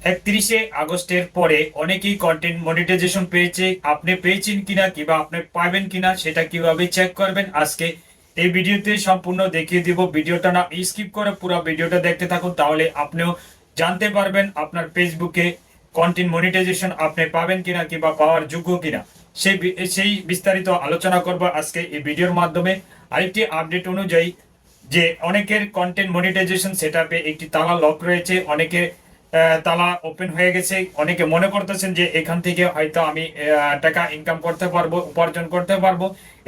একত্রিশে আগস্টের পরে অনেকেই কন্টেন্ট মনিটাইজেশন পেয়েছে। আপনি পেয়েছেন কিনা কিংবা আপনি পাবেন কিনা সেটা কীভাবে চেক করবেন আজকে এই ভিডিওতে সম্পূর্ণ দেখিয়ে দিব। ভিডিওটা না স্কিপ করে পুরো ভিডিওটা দেখতে থাকুন, তাহলে আপনিও জানতে পারবেন আপনার ফেসবুকে কন্টেন্ট মনিটাইজেশন আপনি পাবেন কিনা কিংবা পাওয়ার যোগ্য কিনা। সেই সেই বিস্তারিত আলোচনা করব আজকে এই ভিডিওর মাধ্যমে। আরেকটি আপডেট অনুযায়ী যে অনেকের কন্টেন্ট মনিটাইজেশন সেটআপে একটি তালা লক রয়েছে, অনেকের তালা ওপেন হয়ে গেছে। অনেকে মনে করতেছেন যে এখান থেকে হয়তো আমি টাকা ইনকাম করতে পারব, উপার্জন করতে পারব।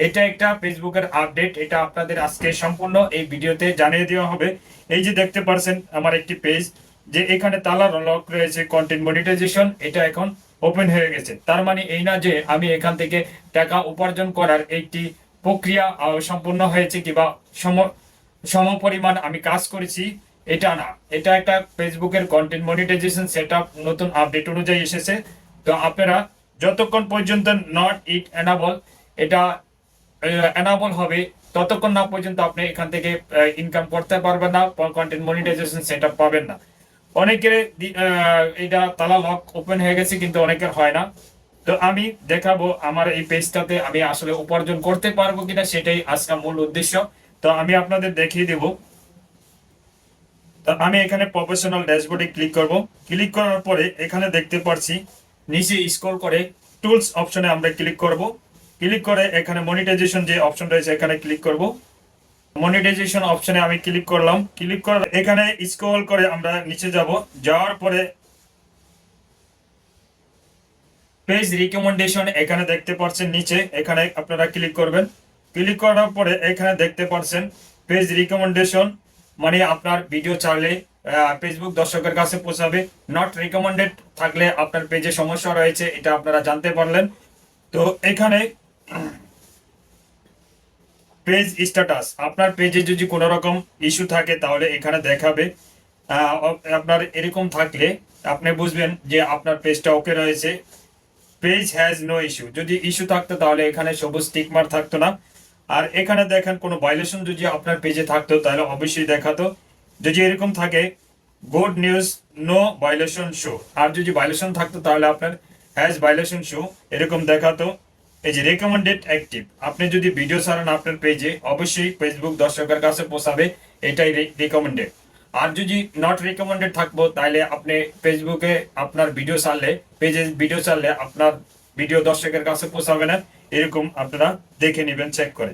এটা একটা ফেসবুকের আপডেট এটা আপনাদের আজকে সম্পূর্ণ এই ভিডিওতে জানিয়ে দেওয়া হবে। এই যে দেখতে পারছেন আমার একটি পেজ যে এখানে তালা লক রয়েছে কন্টেন্ট মনিটাইজেশন এটা এখন ওপেন হয়ে গেছে। তার মানে এই না যে আমি এখান থেকে টাকা উপার্জন করার একটি প্রক্রিয়া সম্পূর্ণ হয়েছে কিংবা সম সম পরিমাণ আমি কাজ করেছি। এটা না। এটা একটা ফেসবুকের কন্টেন্ট মনিটাইজেশন সেটআপ নতুন আপডেট অনুযায়ী এসেছে। তো আপনারা যতক্ষণ পর্যন্ত নট ইট এনাবল এটা এনাবল হবে, ততক্ষণ না পর্যন্ত আপনি এখান থেকে ইনকাম করতে পারবেন না কন্টেন্ট মনিটাইজেশন সেটআপ পাবেন না। অনেকের এটা তালা লক ওপেন হয়ে গেছে, কিন্তু অনেকের হয় না। তো আমি দেখাবো আমার এই পেজটাতে আমি আসলে উপার্জন করতে পারব কিনা, সেটাই আজকে মূল উদ্দেশ্য। তো আমি আপনাদের দেখিয়ে দেব। আমি এখানে প্রফেশনাল ড্যাশবোর্ডে ক্লিক করব। ক্লিক করার পরে এখানে দেখতে পাচ্ছি নিচে স্ক্রল করে টুলস অপশনে আমরা ক্লিক করব। ক্লিক করে এখানে মনিটাইজেশন যে অপশন রয়েছে এখানে ক্লিক করব। মনিটাইজেশন অপশনে আমি ক্লিক করলাম। ক্লিক করার এখানে স্ক্রল করে আমরা নিচে যাব। যাওয়ার পরে পেজ রিকমেন্ডেশন এখানে দেখতে পাচ্ছেন নিচে, এখানে আপনারা ক্লিক করবেন। ক্লিক করার পরে এখানে দেখতে পাচ্ছেন পেজ রিকমেন্ডেশন মানে আপনার ভিডিও চাইলে ফেসবুক দর্শকের কাছে পৌঁছাবে। নট রিকমেন্ডেড থাকলে আপনার পেজে সমস্যা রয়েছে, এটা আপনারা জানতে পারলেন। তো এখানে পেজ স্ট্যাটাস আপনার পেজে যদি কোনো রকম ইস্যু থাকে, তাহলে এখানে দেখাবে। আপনার এরকম থাকলে আপনি বুঝবেন যে আপনার পেজটা ওকে রয়েছে। পেজ হ্যাজ নো ইস্যু যদি ইস্যু থাকতো, তাহলে এখানে সবুজ টিকমার থাকতো না। আর এখানে দেখেন কোনো ভাইলেশন যদি আপনার পেজে থাকতো, তাহলে অবশ্যই দেখাতো। যদি এরকম থাকে good news no violation show আর যদি ভাইলেশন থাকতো, তাহলে আপনার হ্যাজ ভাইলেশন শো এরকম দেখাতো। এই যে রেকমেন্ডেড অ্যাক্টিভ আপনি যদি ভিডিও ছাড়েন আপনার পেজে অবশ্যই ফেসবুক দর্শকের কাছে পৌঁছাবে, এটাই রেকমেন্ডেড আর যদি নট রেকমেন্ডেড থাকব, তাহলে আপনি ফেসবুকে আপনার ভিডিও ছাড়লে পেজে ভিডিও ছাড়লে আপনার ভিডিও দর্শকের কাছে পৌঁছাবে না। এরকম আপনারা দেখে নেবেন চেক করে।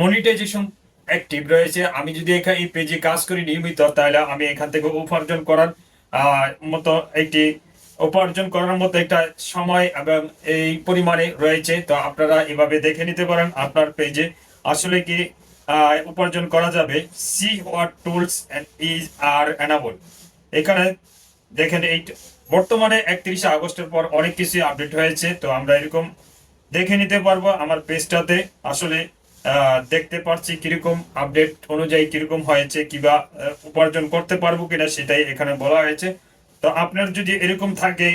মনিটাইজেশন অ্যাক্টিভ রয়েছে। আমি যদি এখানে এই পেজে কাজ করি নিয়মিত, তাহলে আমি এখান থেকে উপার্জন করার মতো একটি উপার্জন করার মতো একটা সময় এবং এই পরিমাণে রয়েছে। তো আপনারা এভাবে দেখে নিতে পারেন আপনার পেজে আসলে কি উপার্জন করা যাবে। See what tools is are enable এখানে দেখেন এই বর্তমানে একত্রিশে আগস্টের পর অনেক কিছু আপডেট হয়েছে, তো আমরা এরকম দেখে নিতে পারব আমার পেজটাতে। আসলে দেখতে পারছি কীরকম আপডেট অনুযায়ী কীরকম হয়েছে, কিবা উপার্জন করতে পারব কিনা সেটাই এখানে বলা হয়েছে। তো আপনার যদি এরকম থাকে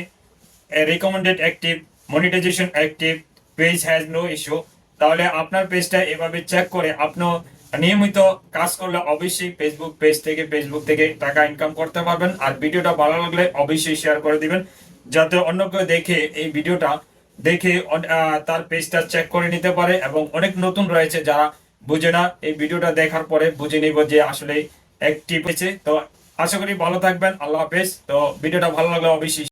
recommended active monetization active page has no issue তাহলে আপনার পেজটা এভাবে চেক করে আপনি নিয়মিত কাজ করলে অবশ্যই ফেসবুক পেজ থেকে ফেসবুক থেকে টাকা ইনকাম করতে পারবেন। আর ভিডিওটা ভালো লাগলে অবশ্যই শেয়ার করে দিবেন। যাতে অন্য কেউ দেখে এই ভিডিওটা দেখে তার পেজটা চেক করে নিতে পারে এবং অনেক নতুন রয়েছে যারা বুঝে না এই ভিডিওটা দেখার পরে বুঝে নিব যে আসলে অ্যাক্টিভ হয়েছে তো আশা করি ভালো থাকবেন। আল্লাহ হাফেজ। তো ভিডিওটা ভালো লাগলে অবশ্যই